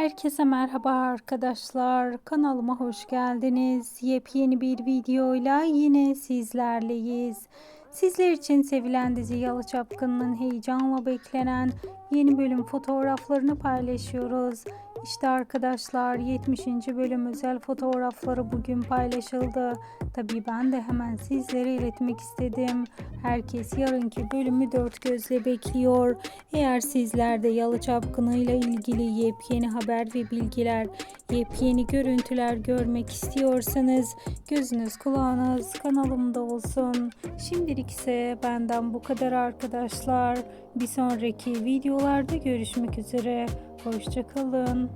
Herkese merhaba arkadaşlar. Kanalıma hoş geldiniz. Yepyeni bir videoyla yine sizlerleyiz. Sizler için sevilen dizi Yalı Çapkın'ın heyecanla beklenen yeni bölüm fotoğraflarını paylaşıyoruz. İşte arkadaşlar 70. bölüm özel fotoğrafları bugün paylaşıldı. Tabii ben de hemen sizlere iletmek istedim. Herkes yarınki bölümü dört gözle bekliyor. Eğer sizler de Yalı Çapkını ile ilgili yepyeni haber ve bilgiler, yepyeni görüntüler görmek istiyorsanız gözünüz kulağınız kanalımda olsun. Şimdilik ise benden bu kadar arkadaşlar. Bir sonraki videolarda görüşmek üzere. Hoşçakalın.